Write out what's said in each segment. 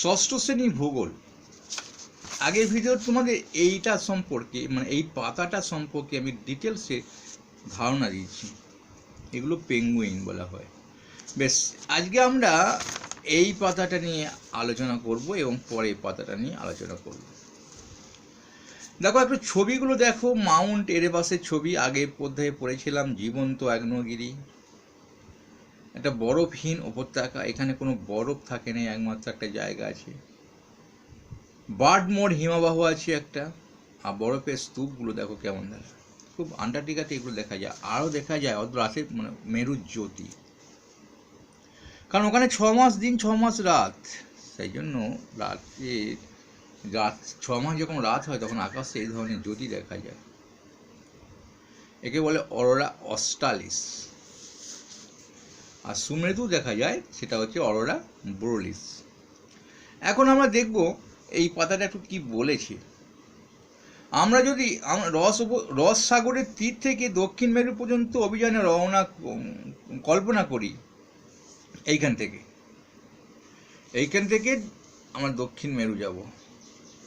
ষষ্ঠ শ্রেণি ভূগোল। আগের ভিডিও তোমাদের এইটা সম্পর্কে মানে এই পাতাটা সম্পর্কে আমি ডিটেলসে ধারণা দিয়েছি। এগুলো পেঙ্গুইন বলা হয়। বেশ, আজকে আমরা এই পাতাটা নিয়ে আলোচনা করব এবং পরে পাতাটা নিয়ে আলোচনা করব। দেখো, একটু ছবিগুলো দেখো। মাউন্ট এরেবাসের ছবি আগে অধ্যায়ে পড়েছিলাম, জীবন্ত আগ্নেয়গিরি একটা বরফহীন উপত্যকা, এখানে কোনো বরফ থাকে না, একমাত্র একটা জায়গা আছে। বার্ড মোড হিমবাহ আছে একটা, আর বরফের স্তূপগুলো দেখো কেমন দেখা। খুব আন্টার্কটিকাতে এগুলো দেখা যায়। আরও দেখা যায় অত রাতে মানে মেরুর জ্যোতি। কারণ ওখানে ছ মাস দিন, ছ মাস রাত। সেই জন্য রাতে রাত, ছ মাস যখন রাত হয়, তখন আকাশে এই ধরনের জ্যোতি দেখা যায়। একে বলে অরোরা অস্টালিস। আর সুমৃদু দেখা যায়, সেটা হচ্ছে অরোরা ব্রোলিস। এখন আমরা দেখব এই পাতাটা একটু কি বলেছে। আমরা যদি রস রস সাগরের তীর থেকে দক্ষিণ মেরু পর্যন্ত অভিযানে রওনা কল্পনা করি, এইখান থেকে। এইখান থেকে আমরা দক্ষিণ মেরু যাব,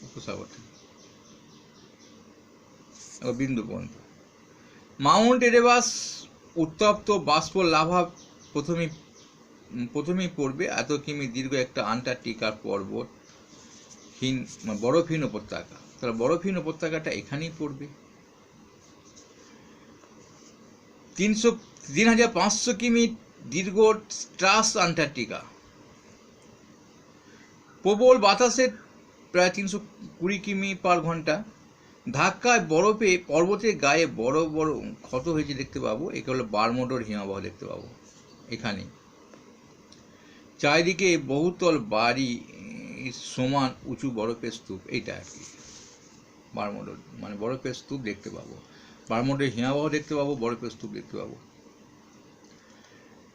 উপসাগরটা। ও বিন্দু পর্যন্ত। মাউন্ট এরেবাস, উত্তপ্ত বাষ্প লাভা প্রথমেই প্রথমেই পড়বে এত কিমি দীর্ঘ একটা আন্টার্কটিকার পর্বত, হীন বরফহীন উপত্যকা। তাহলে বরফহীন উপত্যকাটা এখানেই পড়বে। তিনশো, তিন হাজার পাঁচশো কিমি দীর্ঘ ট্রাস আন্টার্কটিকা। প্রবল বাতাসের প্রায় তিনশো কুড়ি কিমি পার ঘণ্টা। ধাক্কায় বরফে, পর্বতের গায়ে বড় বড় ক্ষত হয়েছে দেখতে পাবো। একে হলো বারমোডর হিমাবহ দেখতে পাবো। এখানে। চারিদিকে বহুতল বাড়ি সমান উঁচু বরফের স্তূপ, এইটা আর কি। বারমোডর মানে বরফের স্তূপ দেখতে পাবো। বারমোডের হিমাবহ দেখতে পাবো, বরফের স্তূপ দেখতে পাবো।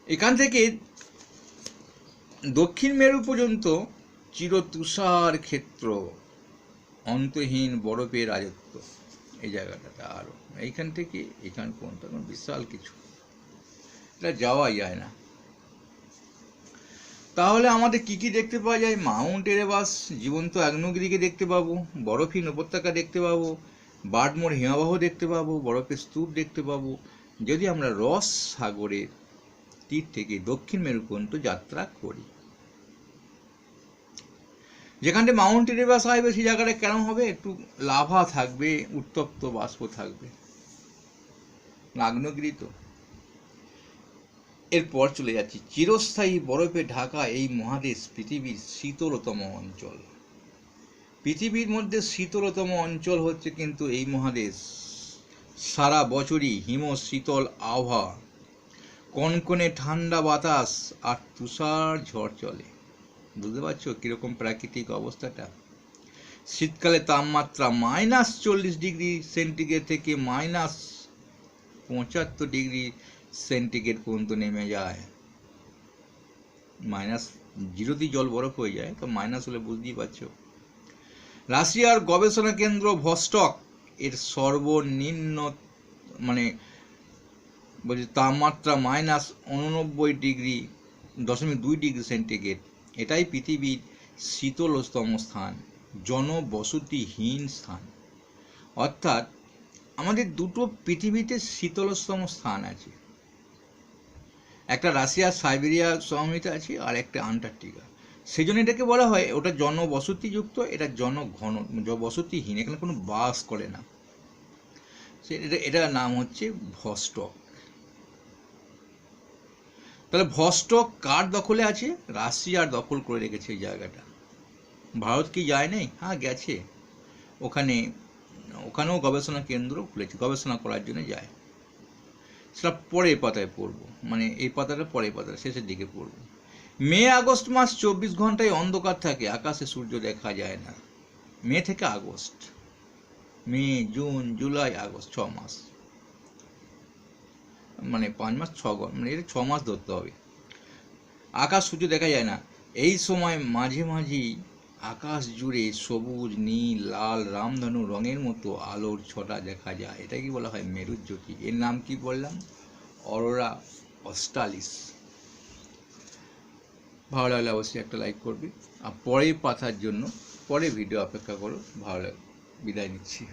এখান থেকে দক্ষিণ মেরু পর্যন্ত চিরতুষার ক্ষেত্র, অন্তহীন বরফের রাজত্ব। এই জায়গাটাতে আরও এইখান থেকে এখান পর্যন্ত বিশাল কিছু। এটা যাওয়া যায় না। তাহলে আমাদের কি কি দেখতে পাওয়া যায়? মাউন্ট এরেবাস জীবন্ত আগ্নেয়গিরিকে দেখতে পাবো, বরফহীন উপত্যকা দেখতে পাবো, বার্ডমোর হিমাবাহ দেখতে পাবো, বরফের স্তূপ দেখতে পাবো। যদি আমরা রস সাগরের তীর থেকে দক্ষিণ মেরু পর্যন্ত যাত্রা করি। যেখানটা মাউন্ট এরেবাস আসবে, সেই জায়গাটা কেন হবে? একটু লাভা থাকবে, উত্তপ্ত বাষ্প থাকবে। আগ্নেয়গিরি তো। এরপর চলে যাচ্ছি। চিরস্থায়ী বরফে ঢাকা এই মহাদেশ পৃথিবীর শীতলতম অঞ্চল। পৃথিবীর মধ্যে শীতলতম অঞ্চল হচ্ছে কিন্তু এই মহাদেশ। সারা বছরই হিম শীতল আবহাওয়া। কনকনে ঠান্ডা বাতাস আর তুষার ঝড় চলে। বুঝতে পারছ কীরকম প্রাকৃতিক অবস্থাটা? শীতকালে তাপমাত্রা মাইনাস চল্লিশ ডিগ্রি সেন্টিগ্রেড থেকে মাইনাস পঁচাত্তর ডিগ্রি সেন্টিগ্রেড পর্যন্ত নেমে যায়। মাইনাস জিরোতেই জল বরফ হয়ে যায়, তো মাইনাস হলে বুঝতেই পারছ। রাশিয়ার গবেষণা কেন্দ্র ভস্টক, এর সর্বনিম্ন মানে বলছি তাপমাত্রা মাইনাস উননব্বই ডিগ্রি, দশমিক দুই ডিগ্রি সেন্টিগ্রেড। এটাই পৃথিবীর শীতলতম স্থান, জনবসতিহীন স্থান। অর্থাৎ আমাদের দুটো পৃথিবীতে শীতলতম স্থান আছে। একটা রাশিয়ার সাইবেরিয়া সমভূমিতে আছে আর একটা আন্টার্কটিকা। সেই জন্য এটাকে বলা হয়, ওটা জনবসতিযুক্ত, এটা জনঘন বসতিহীন এখানে কোনো বাস করে না। এটা, এটার নাম হচ্ছে ভস্টক। তাহলে ভস্টক কার দখলে আছে? রাশিয়ার দখল করে রেখেছে এই জায়গাটা। ভারত কি যায় নাই? হ্যাঁ গেছে। ওখানে, ওখানেও গবেষণা কেন্দ্র খুলেছে, গবেষণা করার জন্য যায়। সেটা পরের পাতায় পড়ব। মানে এই পাতাটা পরের পাতাটা, শেষের দিকে পড়ব। মে, আগস্ট মাস চব্বিশ ঘন্টায় অন্ধকার থাকে, আকাশে সূর্য দেখা যায় না। মে থেকে August. May, June, July, August, ছ মাস। মানে পাঁচ মাস, ছ মানে এটা ছ মাস ধরতে হবে। আকাশ সূর্য দেখা যায় না। এই সময় মাঝে মাঝেই আকাশ জুড়ে সবুজ, নীল, লাল, রামধনু রঙের মতো আলোর ছটা দেখা যায়। এটা কি বলা হয়? মেরুজ্যোতি। এর নাম কি বললাম? অরোরা অস্টালিস ভালো লাগলে অবশ্যই একটা লাইক করবে। আর পরে পাথার জন্য পরে ভিডিও অপেক্ষা করো। ভালো বিদায় নিচ্ছি।